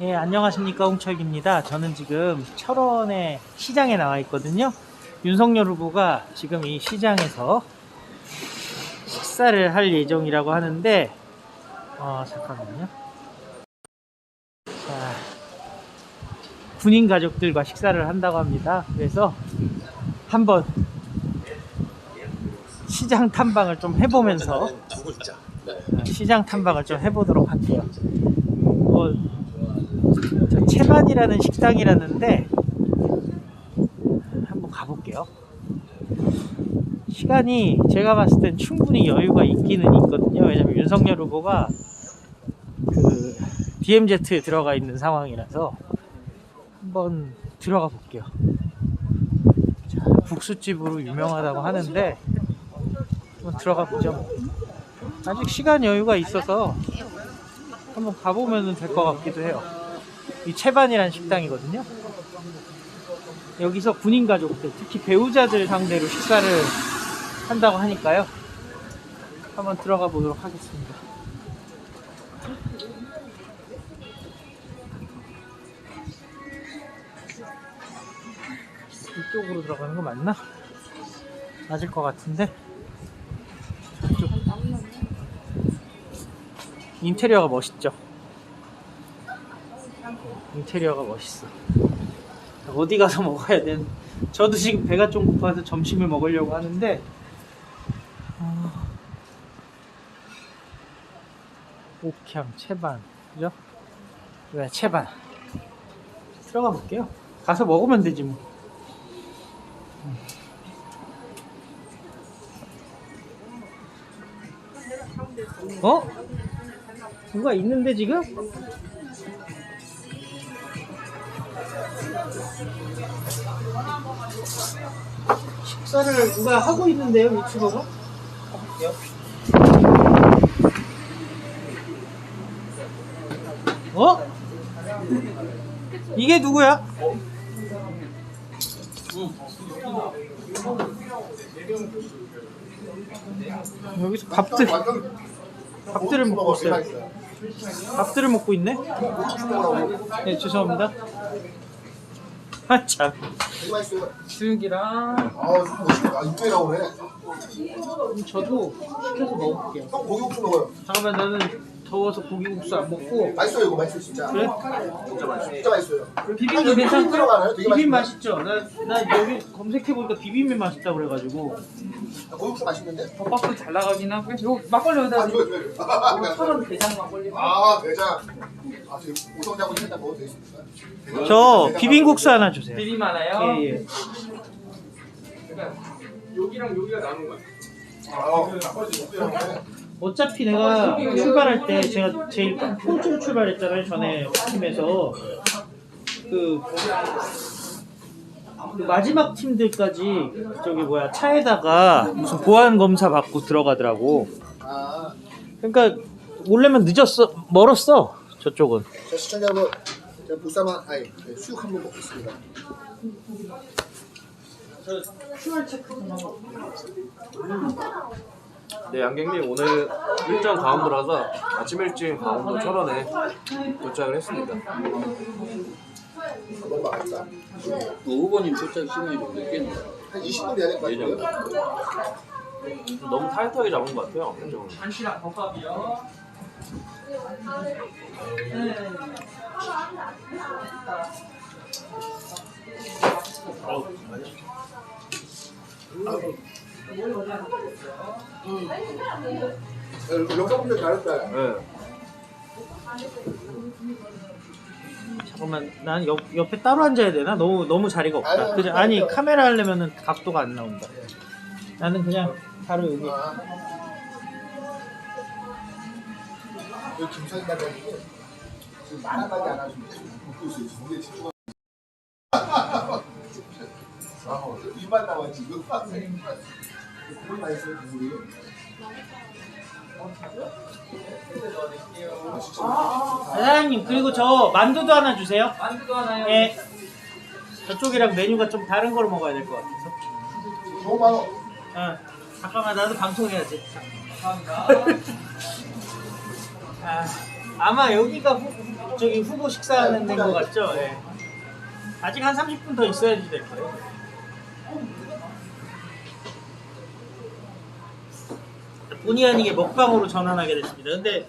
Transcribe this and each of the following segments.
예, 안녕하십니까. 홍철기입니다. 저는 지금 철원의 시장에 나와 있거든요. 윤석열 후보가 지금 이 시장에서 식사를 할 예정이라고 하는데, 어, 잠깐만요. 자, 군인 가족들과 식사를 한다고 합니다. 그래서 한번 시장 탐방을 좀 해보면서. 네. 어, 시장 탐방을 좀 해보도록 할게요. 뭐, 저 채반이라는 식당이라는데 한번 가볼게요. 시간이 제가 봤을 땐 충분히 여유가 있기는 있거든요. 왜냐면 윤석열 후보가 그 DMZ에 들어가 있는 상황이라서 한번 들어가 볼게요. 자, 국수집으로 유명하다고 하는데 한번 들어가 보죠. 뭐. 아직 시간 여유가 있어서 한번 가보면 될 것 같기도 해요. 이 채반이라는 식당이거든요. 여기서 군인 가족들, 특히 배우자들 상대로 식사를 한다고 하니까요. 한번 들어가 보도록 하겠습니다. 이쪽으로 들어가는 거 맞나? 맞을 것 같은데. 저쪽. 인테리어가 멋있죠. 인테리어가 멋있어. 어디 가서 먹어야 되는? 저도 지금 배가 좀 고파서 점심을 먹으려고 하는데. 어... 옥향 채반, 그죠? 왜 채반? 들어가 볼게요. 가서 먹으면 되지 뭐. 음. 어? 누가 있는데 지금? 식사를 누가 하고 있는데요 유튜버가? 가볼게요. 어? 이게 누구야? 여기서 밥들 밥들을 먹고 있어요. 밥들을 먹고 있네? 네, 죄송합니다. 아, 참. 수육이랑 아, 멋있다. 아, 이쁘게 나오네. 저도 시켜서 먹을게요. 형 고기 국수 먹어요. 잠깐만, 나는 더워서 고기국수 안 먹고. 맛있어요, 이거 맛있어요, 진짜. 그래? 진짜 맛있어요. 진짜 맛있어요. 비빔도 괜찮고. 들어가나요? 되게 비빔. 맛있죠? 나, 나 여기 검색해보니까 비빔면 맛있다고 그래가지고. 아, 고기국수 맛있는데? 덮밥도 잘 나가긴 하고요. 요 막걸리 아, 여기다 좋아요, 좋아요. 아, 천원 대장 막걸리. 아, 대장. 아, 지금 우성장군 일단 먹어도 되겠습니까? 저 비빔국수 하나 주세요. 비빔 하나요? 예, 예. 그러니까 여기랑 여기가 나눈 거야. 아, 네. 어차피 내가 출발할 때 제가 제일 폰트로 출발했잖아요 전에 팀에서. 그, 그 마지막 팀들까지 저기 뭐야 차에다가 무슨 보안 검사 받고 들어가더라고. 아, 그러니까 원래면 늦었어 멀었어 저쪽은. 자, 시청자 여러분. 제가 보쌈한, 아니, 네, 수육 한번 먹겠습니다. 저 QR 체크 좀 하고 네, 양갱님 오늘 일정 강원도라서 아침 일찍 강원도 철원에 도착을 했습니다. 너무 맛있다. 그 후보님 출장 시간이 좀 늦겠네요. 한 20분 돼야 될것 같아요. 너무 타이트하게 잡은 것 같아요. 일정을. 한시랑 덮밥이요. 네, 영상분들 잘했다. 네. 잠깐만 난 옆, 옆에 따로 앉아야 되나? 너무 너무 자리가 없다 아니, 그래, 아니 카메라 하려면은 각도가 안 나온다 나는 그냥 바로 여기 아. 여기 김선희 단장님이 지금 말 한마디 안 웃고 있어요. 정말 집중. 아, 입만 나와 지금. 국물 맛있어요, 국물이. 아. 사장님 그리고 저 만두도 하나 주세요 만두도 하나요? 예 저쪽이랑 메뉴가 좀 다른 걸 먹어야 될 것 같아서 너무 많아. 어, 잠깐만 나도 방송해야지 감사합니다. 아, 아마 여기가 후, 저기 후보 식사하는 데인 것 같죠? 예. 아직 한 30분 더 있어야지 될 거예요. 본의 아니게 먹방으로 전환하게 됐습니다. 근데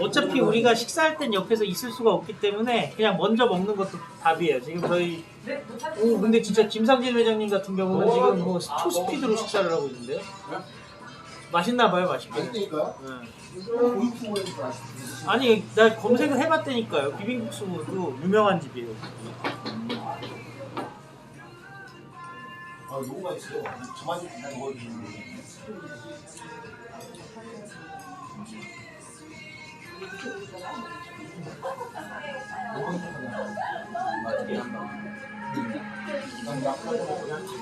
어차피 우리가 식사할 땐 옆에서 있을 수가 없기 때문에 그냥 먼저 먹는 것도 답이에요. 지금 저희 오 근데 진짜 김상진 회장님 같은 경우는 지금 뭐 초스피드로 식사를 하고 있는데요. 맛있나 봐요, 맛있게. 고육수에서 맛있어. 아니 나 검색을 해봤다니까요 비빔국수도 유명한 집이에요 아 너무 맛있어. 저만 다 먹어주는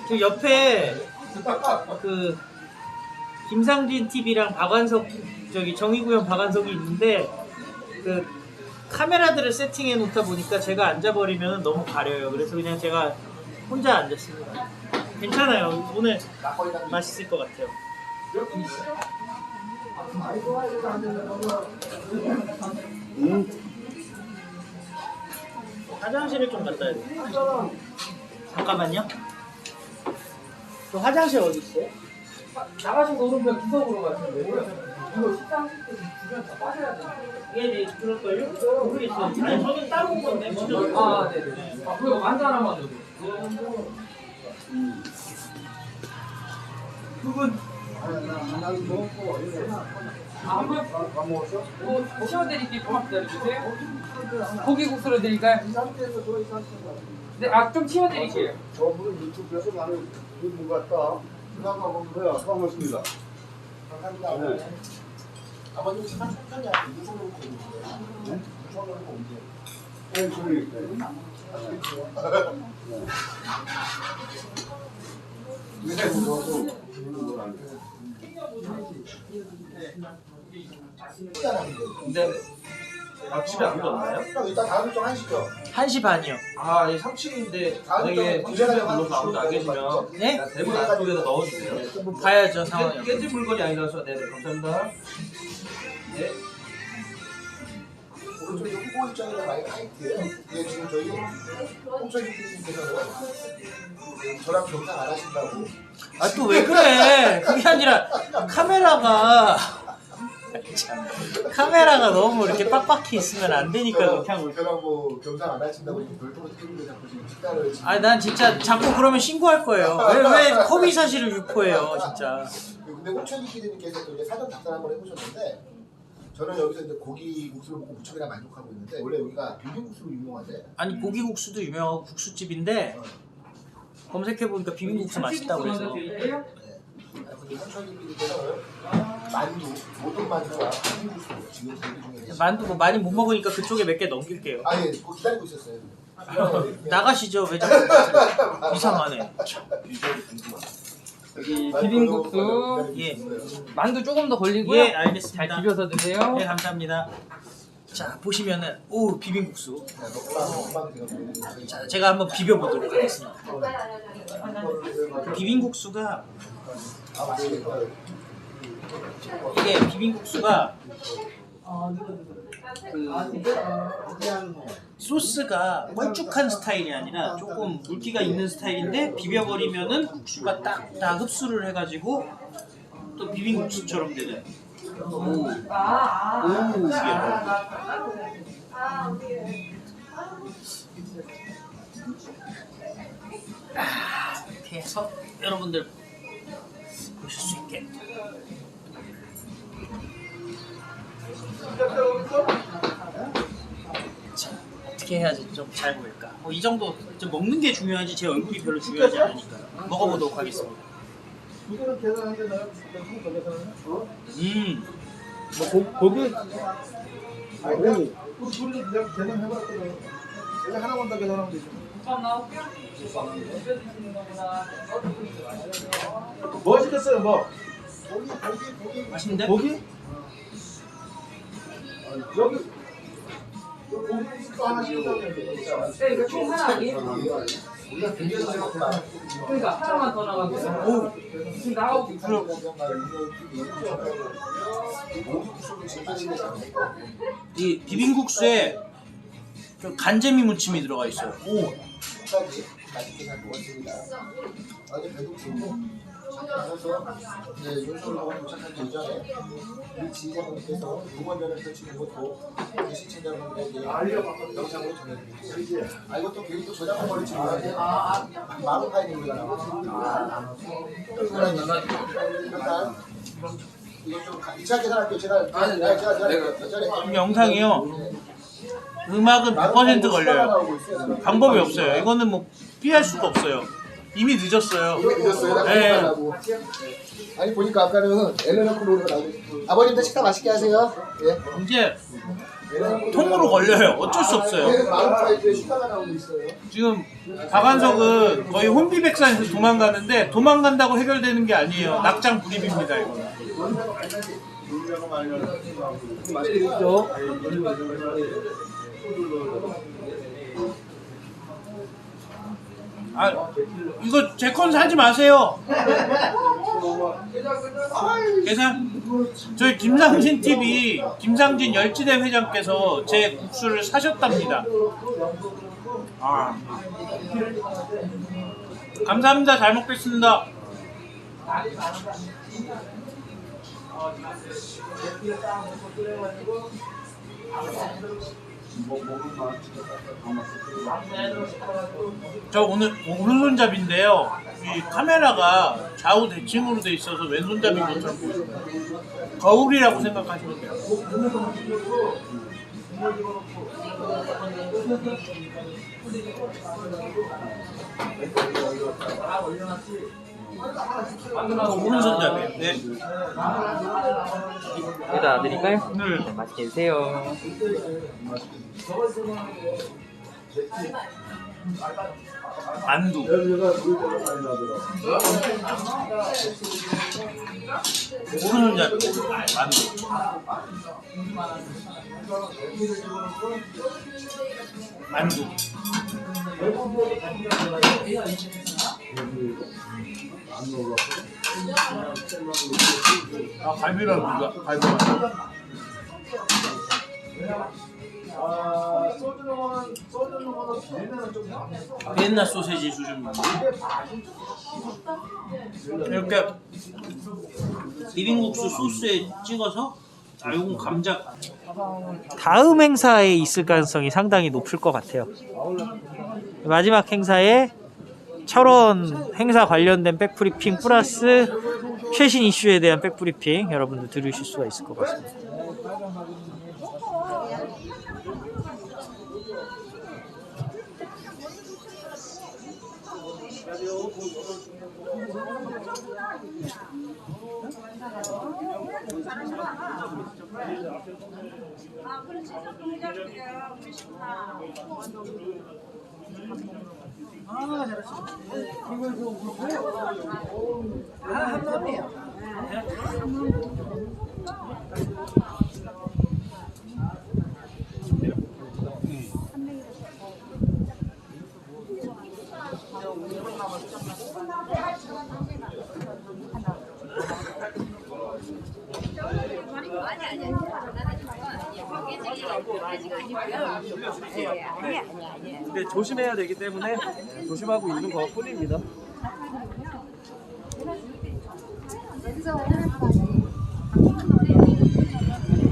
그 옆에 그 김상진 TV랑 박완석 저기 정의구현 박완석이 있는데 그 카메라들을 세팅해 놓다 보니까 제가 앉아버리면 너무 가려요. 그래서 그냥 제가 혼자 앉았습니다. 괜찮아요. 오늘 맛있을 것 같아요 화장실을 좀 갔다 돼 잠깐만요 그 화장실 어디 있어요? 나가신 오른편 구석으로 갔는데 이거 때 주변 다 빠져야 돼. 예, 네, 그럴걸요? 모르겠어요. 아니, 저는 따로 온 건데, 먼저. 아, 네네. 아, 그거 만두 하나만 줘도. 그분, 아, 한 번? 뭐, 치워드릴게요. 조금만 기다려주세요. 고기국수로 드릴까요? 네, 아, 좀 치워드릴게요. 저분은 유튜브에서 나는 뭐 같다. 먹는 거야. 반갑습니다. 감사합니다. 네. 아버님 시간 천천히 하세요. 무슨 거 네? 무슨 거 언제? 네, 저기. 네, 무서워서 주는 건 아니에요. 근데 아 집에 아무도 없나요? 형 이따 다음 주 한시죠. 1시 반이요. 아, 이 3층인데 다음 거기에 주 구실에 불러서 아무도 안 계시면 네? 대문 안쪽에다 넣어주세요. 뭐 봐야죠, 상황이. 깨- 깨질 물건이 아니라서 네네 감사합니다. 네. 오른쪽에 후보 입장이라 많이 하이트예요. 근데 지금 저희 홍철희 PD님께서는 저랑 경상 안 하신다고. 아, 또 왜 그래? 그게 아니라, 카메라가, 참, 카메라가 너무 이렇게 빡빡히 있으면 안 되니까 그렇게 하고 있어. 저랑 뭐 경상 안 하신다고 지금 별도로 TV를 자꾸 지금 식사를 지금. 아, 난 진짜 자꾸 그러면 신고할 거예요. 왜, 왜 허위 사실을 유포해요, 진짜. 근데 홍철희 PD님께서 또 이제 사전 답변 한번 해보셨는데 저는 여기서 이제 고기 국수를 먹고 무척이나 만족하고 있는데 원래 여기가 비빔국수로 유명하대. 아니, 고기국수도 유명하고 국수집인데, 검색해 보니까 비빔국수 맛있다고 그래서. 만두, 모든 만두와 비빔국수 지금 대기 중에 계시죠. 만두 뭐 많이 못 먹으니까 그쪽에 몇 개 넘길게요. 아니 그거 기다리고 있었어요. 나가시죠, 회장. 이상하네. 여기 비빔국수. 예. 만두 조금 더 걸리고요. 예, 알겠습니다. 잘 비벼서 드세요. 네, 감사합니다. 자, 보시면은, 오, 비빔국수. 자, 제가 한번 비벼보도록 하겠습니다. 비빔국수가, 이게 비빔국수가, 그, 소스가 걸쭉한 스타일이 아니라 조금 물기가 있는 스타일인데 비벼버리면은 국수가 딱 다 흡수를 해가지고 또 비빔국수처럼 되는 오, 오, 아, 이렇게 해서 여러분들 보실 수 있게 자, 어떻게 해야지 좀 잘 보일까? 뭐이 정도 좀 먹는 게 중요하지 제 얼굴이 별로 중요하지 않으니까요. 먹어보도록 하겠습니다. 어? 음, 뭐 고, 고기? 아니 우리 둘이 내가 계산해봤거든. 내가 하나만 더 계산하면 되지. 뭐 시켰어요 뭐? 고기 고기 고기 맛있는데? 고기? 여기 네, 이거 총 하나 생각보다 그러니까 하나만 더 나가고. 지금 나가고 있어요. 이 비빔국수에 저 간재미 무침이 들어가 있어요. 오, 까지 맛있게 잘 먹었습니다. 어제 배고프고 그래서 이제 윤석열 의원 도착하기 이전에 우리 지휘자분께서 응원전을 펼치는 것도 우리 시청자분들에게 영상으로 전해드리겠습니다. 아 이것도 괜히 또 저작권 걸리지 말아야 만원 파이닝이가 나오거든요. 그러면 일단 이거 좀 이차 계산할게요. 제가 아니, 제가 제가 제가 내가- 예전에 이 영상이요. 음악은 100% 걸려요. 방법이 없어요. 이거는 뭐 피할 수가 없어요. 이미 늦었어요. 늦었어요. 네. 아니 보니까 아까는 엘레나 콜로리가 나오고 아버님도 식사 맛있게 하세요. 예. 이제 통으로 걸려요. 어쩔 수 없어요. 마음 파이트에 식사가 나오고 있어요. 지금 박한석은 거의 혼비백산에서 도망가는데 도망간다고 해결되는 게 아니에요. 낙장 불입입니다 이거는. 맛있죠? 아 이거 제 건 사지 마세요. 계산 저희 김상진 TV 김상진 열지대 회장께서 제 국수를 사셨답니다. 아 감사합니다. 잘 먹겠습니다. 저 오늘 오른손잡인데요. 이 카메라가 좌우 대칭으로 돼 있어서 왼손잡인 것처럼 보여요. 거울이라고 생각하시면 돼요. 저 오른손잡이에요. 네. 여기다 드릴까요? 네. 맛있게 드세요. 만두. 오른손잡이 만두. 만두. 아 갈비랑 누가? 갈비랑 비엔나 소세지 수준 만두 이렇게 비빔국수 소스에 찍어서 아 이건 감자. 다음 행사에 있을 가능성이 상당히 높을 것 같아요. 마지막 행사에 철원 행사 관련된 백브리핑 플러스 최신 이슈에 대한 백브리핑 여러분들 들으실 수가 있을 것 같습니다. 아, 그렇지. 동작이야. 우리 식사. 근데 조심해야 되기 때문에 조심하고 있는 것 뿐입니다.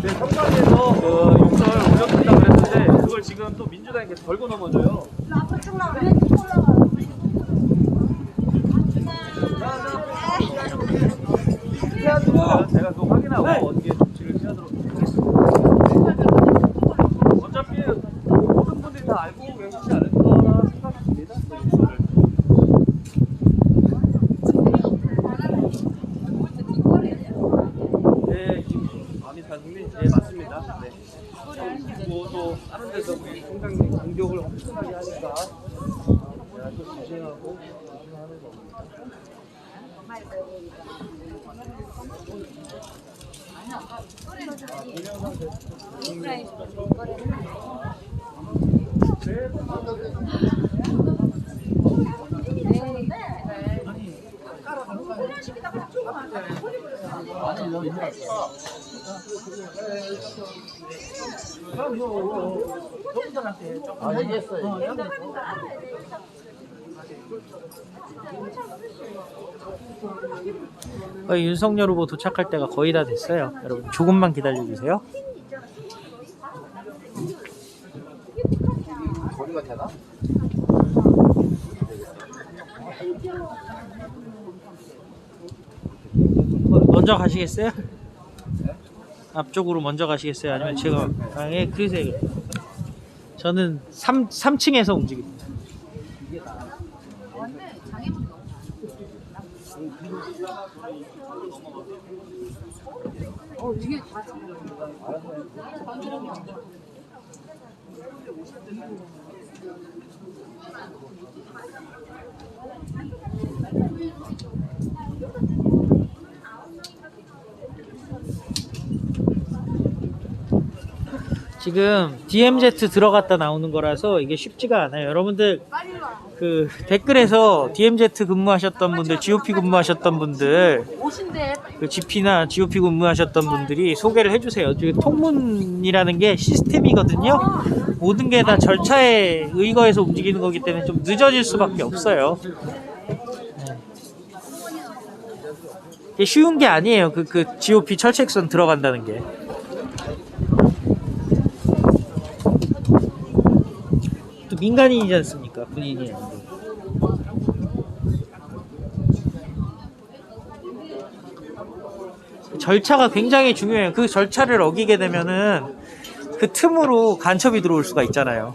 네, 성남에서 그 욕설 올려준다 그랬는데 그걸 지금 또 민주당에게 걸고 넘어져요. 사장님 공격을 엄청나게 하니까. 아주 조심하고 하는 겁니다. 아, 동영상 어, 윤석열 후보 도착할 때가 거의 다 됐어요. 여러분 조금만 기다려 주세요. 거리가 되나? 먼저 가시겠어요? 앞쪽으로 먼저 가시겠어요? 아니면 제가 방에 그러세요. 저는 3, 3층에서 움직입니다. 지금 DMZ 들어갔다 나오는 거라서 이게 쉽지가 않아요. 여러분들 그 댓글에서 DMZ 근무하셨던 분들, GOP 근무하셨던 분들, 그 GP나 GOP 근무하셨던 분들이 소개를 해주세요. 지금 통문이라는 게 시스템이거든요. 모든 게 다 절차에 의거해서 움직이는 거기 때문에 좀 늦어질 수밖에 없어요. 네. 쉬운 게 아니에요. 그, 그 GOP 철책선 들어간다는 게. 또 민간인이지 않습니까? 군인이 아니고. 절차가 굉장히 중요해요. 그 절차를 어기게 되면은 그 틈으로 간첩이 들어올 수가 있잖아요.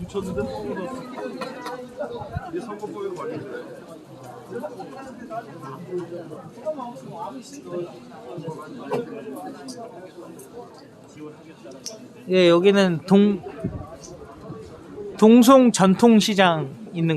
묻혔는데 이 선거법에도 말했는데 예, 여기는 동 동송 전통시장 있는 곳.